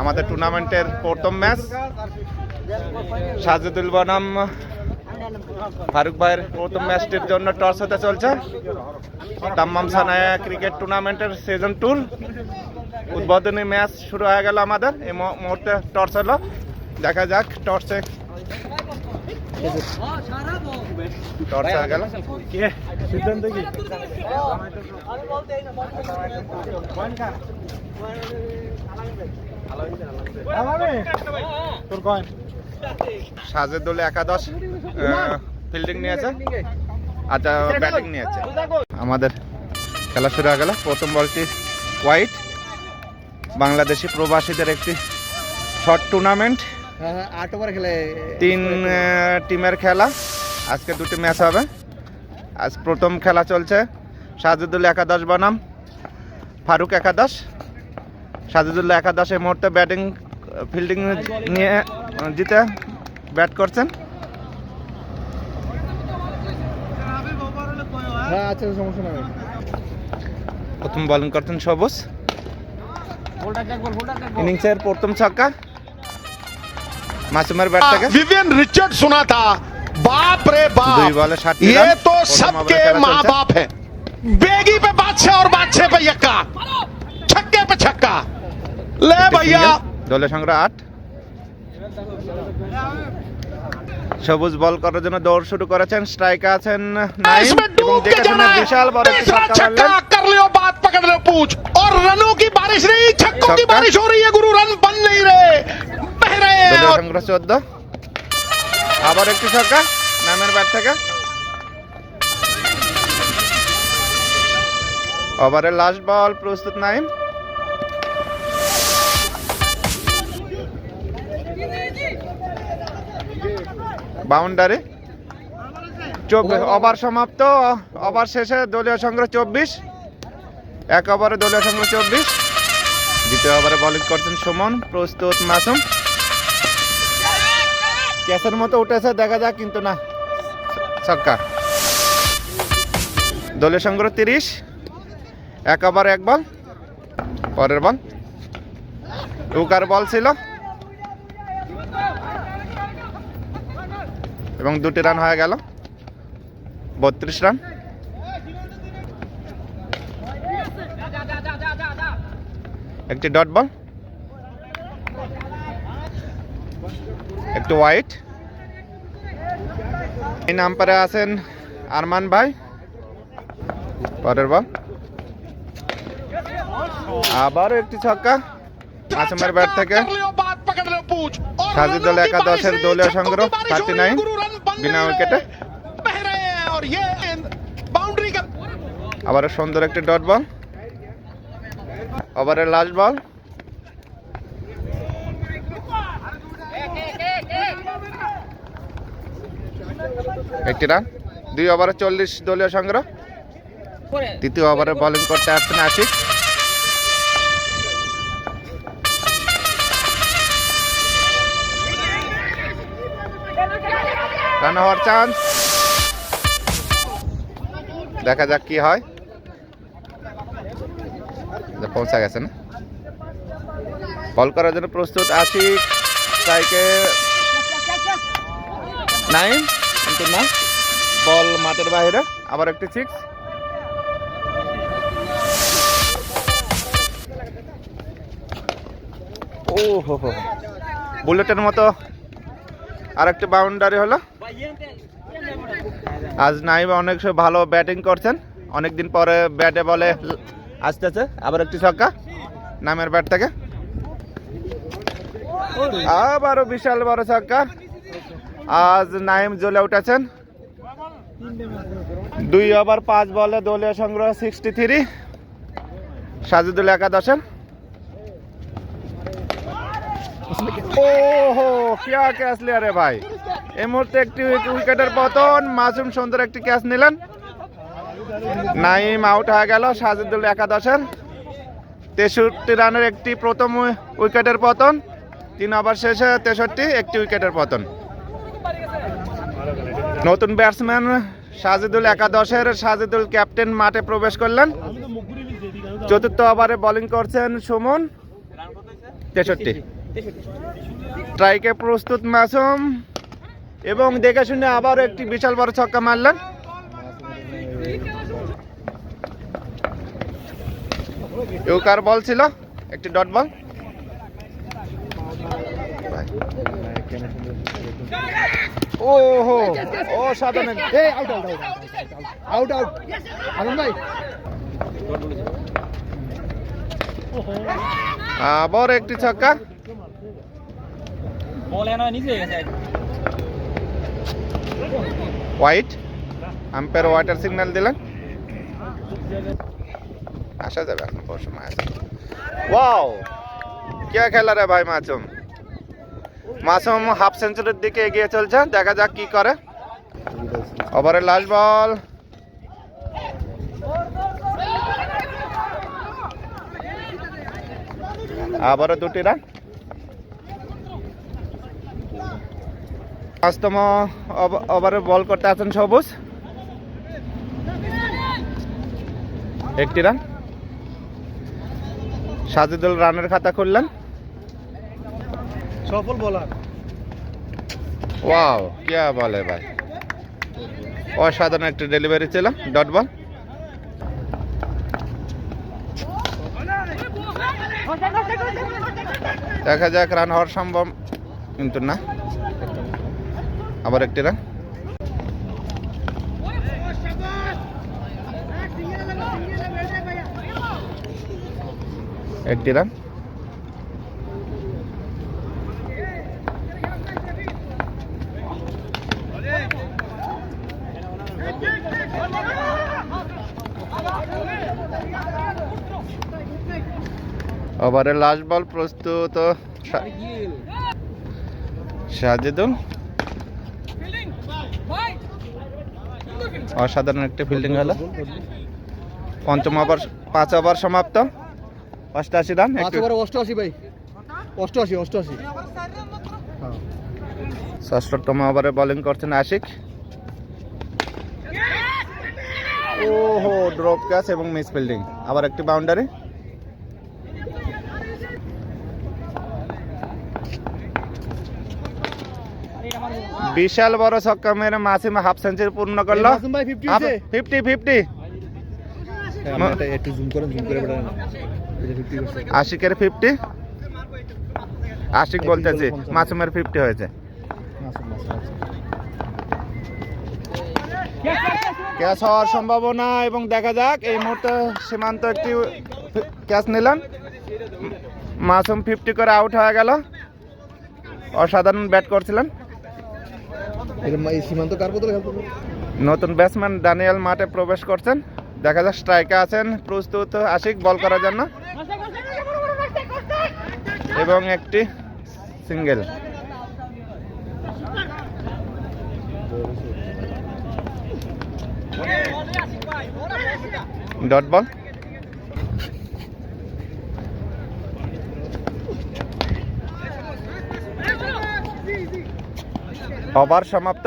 আমাদের টুর্নামেন্টের প্রথম ম্যাচ সাজেদুল বনাম ফারুক ভাইয়ের প্রথম ম্যাচটির জন্য টস হতে চলছে। তাম্মাম সানায়া ক্রিকেট টুর্নামেন্টের সিজন টুর উদ্বোধনী ম্যাচ শুরু হয়ে গেল আমাদের। এই মুহূর্তে টর্চ হলো। দেখা যাক টর্চে টর্চ হয়ে গেল। সিদ্ধান্ত কি? তোর কয়েন সাজেদুল একাদশ ফিল্ডিং নিয়েছে। আচ্ছা ব্যাটিং নিয়েছে। আমাদের খেলা শুরু হয়ে গেল। প্রথম বলটি হোয়াইট বাংলাদেশি প্রবাসীদের একটি শর্ট টুর্নামেন্ট তিন টিমের খেলা। আজকে দুটি ম্যাচ হবে। আজ প্রথম খেলা চলছে। সাজেদুল একাদশ বনাম। ফারুক একাদশ। সাজেদুল্লাহ একাদশ এই মুহূর্তে ব্যাটিং ফিল্ডিং নিয়ে আহ, জিতে ব্যাট করছেন হ্যাঁ আচ্ছা সমস্যা নাই প্রথম বোলিং করছেন সবুজ ইনিংসের প্রথম ছক্কা মাসুমের ব্যাট থেকে विवियन रिचर्ड सुना था बाप रे দুই बाप বলে ষাট ये तो सबके माँ बाप है बेगी पे बादशाह और बादशाह पे यक्का छक्के पे छक्का ले भैया দলীয় সংগ্রহ আট সবুজ বল করার জন্য দৌড় শুরু করেছেন স্ট্রাইকে আছেন নাইম इसमें এবং डूब के দেখে जाना শুনে है বিশাল বড় একটি तीसरा ছক্কা छक्का মারলেন कर लियो बात पकड़ लियो पूछ और रनों की बारिश नहीं छक्कों की छक्का। बारिश हो रही है गुरु रन बन नहीं रहे बह रहे हैं দলীয় और সংগ্রহ চোদ্দ আবার একটি ছক্কা নামের ব্যাট থেকে ওভারের লাস্ট বল প্রস্তুত নাইম বাউন্ডারি। চব্বিশ ওভার সমাপ্ত ওভার শেষে দলীয় সংগ্রহ চব্বিশ। এক ওভারে দলীয় সংগ্রহ চব্বিশ। দ্বিতীয় ওভারে বোলিং করছেন সুমন প্রস্তুত মাসুম। ক্যাসের মতো উঠেছে দেখা যাক কিন্তু না। ছক্কা দলীয় সংগ্রহ তিরিশ। এক ওভার এক বল পরের বল। উকার বল ছিল। এবং দুটি রান হয়ে গেল। বত্রিশ রান। একটি ডট বল। একটু হোয়াইট এই নাম্বারে আছেন আরমান ভাই। পরের বল। আবারও একটি ছক্কা। আসামের ব্যাট থেকে সাজিদুল একাদশের দলীয় সংগ্রহ থার্টি নাইন বিনা উইকেটে আবারও সুন্দর একটি ডট বল। ওভারের লাস্ট বল। একটি রান। দুই ওভারে চল্লিশ দলীয় সংগ্রহ। তৃতীয় ওভারে বোলিং করতে আসছেন আশিক। হওয়ার চান্স। দেখা যাক কি হয়। পৌঁছা গেছে না? বল করার জন্য প্রস্তুত আছি। স্ট্রাইকে। নাইন কিন্তু না বল মাঠের বাইরে। আবার একটি সিক্স ও হো হো বুলেটের মতো আর আরেকটি বাউন্ডারি হলো। আজ নাইবা অনেক ভালো ব্যাটিং করছেন। অনেকদিন পরে ব্যাটে বলে আসতেছে। আবার একটি ছক্কা নামের ব্যাট থেকে। আবারও বিশাল বড় ছক্কা। আজ নাইম জ্বলে উঠেছেন। দুই ওভার পাঁচ বলে দলীয় সংগ্রহ সিক্সটি থ্রি। সাজিদুল একাদশের ওহো কিয়া ক্যাচ লিয়া রে ভাই। এই মুহূর্তে একটি উইকেটের পতন। মাসুম সুন্দর একটি ক্যাচ নিলেন। নাইম আউট হয়ে গেল সাজিদুল একাদশের। তেষট্টি রানের একটি প্রথম উই- উইকেটের পতন। তিন ওভার শেষে তেষট্টি, একটি উইকেটের পতন। নতুন ব্যাটসম্যান সাজিদুল একাদশের সাজিদুল ক্যাপ্টেন মাঠে প্রবেশ করলেন। চতুর্থ ওভারে বোলিং করছেন সুমন। তেষট্টি। স্ট্রাইকে প্রস্তুত মাসুম। এবং দেখে শুনে আবার একটি বিশাল বড় ছক্কা মারলেন। ইউকার বল ছিল, একটি ডট বল। ও হো ও আউট আউট ভাই। আবার একটি ছক্কা। হোয়াইট আম্পায়ার ওয়াটার সিগন্যাল দিলেন। আসা যাবে এখন আছে ওয়াও কে খেলা রে ভাই মাসুম? মাসুম হাফ সেঞ্চুরির দিকে এগিয়ে চলছে, দেখা যাক কি করে। ওভারের লাস্ট বল আবারও দুটি রান পাঁচতম ওভ- ওভারে বল করতে আছেন সবুজ। একটি রান। সাজিদুল রানের খাতা খুললেন। সফল বলার ওয়াও কে বলে ভাই। অসাধারণ একটি ডেলিভারি ছিল ডট বল দেখা যাক রান হওয়ার সম্ভব কিন্তু না। আবার একটি রান একটি রান ওভারের লাস্ট বল প্রস্তুত। সাজিদুল। অসাধারণ একটা ফিল্ডিং হলো। পঞ্চম ওভার পাঁচ ওভার সমাপ্ত। অষ্টআশি রান অষ্টআশি ভাই। অষ্টআশি অষ্টআশি। ষষ্ঠতম ওভারে বোলিং করছেন আশিক। ওহো ড্রপ ক্যাচ এবং মিস ফিল্ডিং আবার একটি বাউন্ডারি বিশাল বড় ছক্কা মেরে মাসিম হাফ সেঞ্চুরি পূর্ণ করল। মাসুম ভাই 50 হয়েছে? ফিফটি ফিফটি আমরা এটা একটু জুম করেন জুম করে বেড়ান এটা ফিফটি আশিকের ফিফটি আশিক বলতেছি মাসুমের ফিফটি হয়েছে। মাসুম মাসুম ক্যাচ হওয়ার সম্ভাবনা এবং দেখা যাক এই মুহূর্তে সীমান্ত একটি ক্যাচ নিলেন মাসুম ফিফটি করে আউট হয়ে গেল। অসাধারণ ব্যাট করছিলেন। নতুন ব্যাটসম্যান দানিয়াল মাঠে প্রবেশ করছেন। দেখা যাক স্ট্রাইকে আছেন প্রস্তুত আশিক বল করার জন্য। এবং একটি সিঙ্গেল ডট বল ওভার সমাপ্ত।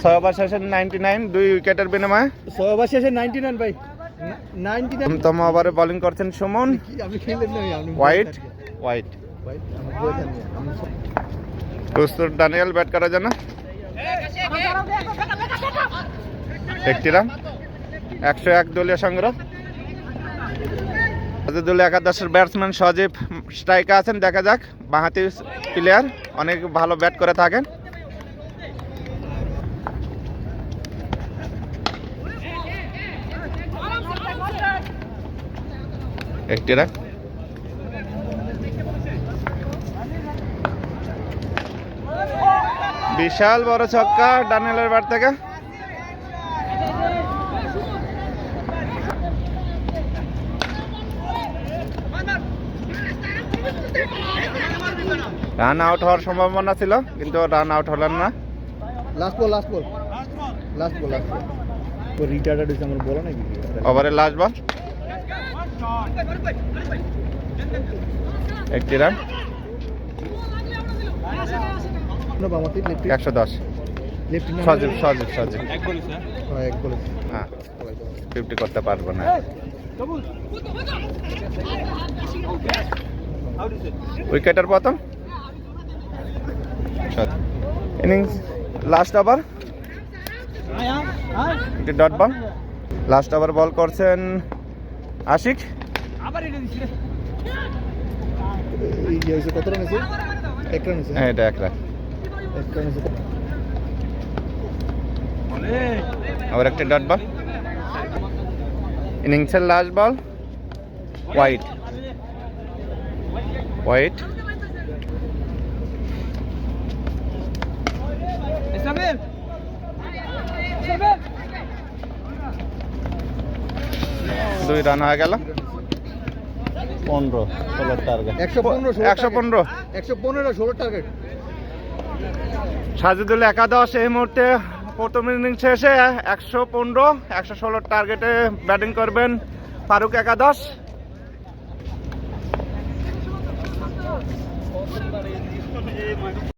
ছয় ওভার শেষে নাইনটি নাইন দুই উইকেটের বিনিময়ে। ছয় ওভার শেষে নাইনটি নাইন ভাই। নাইনটি নাইন প্রথম ওভারে বোলিং করছেন Sumon. White white Daniyal bat করার জন্য। একটি রান একশো এক দলীয় সংগ্রহ। দলীয় একাদশের ব্যাটসম্যান সজীব স্ট্রাইকে আছেন দেখা যাক। বাঁহাতি প্লেয়ার অনেক ভালো ব্যাট করে থাকেন। একটি রান বিশাল বড় ছক্কা ডানিয়েলের ব্যাট থেকে। রান আউট হওয়ার সম্ভাবনা ছিল কিন্তু রান আউট হলেন না। Last ball last ball last ball last ball retired হয়েছে আমার বলা নাকি? ওভারের লাস্ট বল একটি রান। একশো দশ। সজীব সজীব সজীব। হ্যাঁ ফিফটি করতে পারব না। উইকেটের পতন ইনিংস লাস্ট ওভার একটি dot ball last over ball করছেন আশিক? এই যে হয়েছে কত রান আছে এক রান আছে হ্যাঁ এটা এক রান এক রান আছে আবার একটা ডট বল। ইনিংসের লাস্ট বল হোয়াইট হোয়াইট দুই রান হয়ে গেল। পনেরো ষোলো টার্গেট একশো পনেরো একশো পনেরো। একশো পনেরো ষোলো টার্গেট সাজিদুল একাদশ এই মুহূর্তে প্রথম ইনিংস শেষে একশো পনেরো একশো ষোলো টার্গেটে ব্যাটিং করবেন ফারুক একাদশ।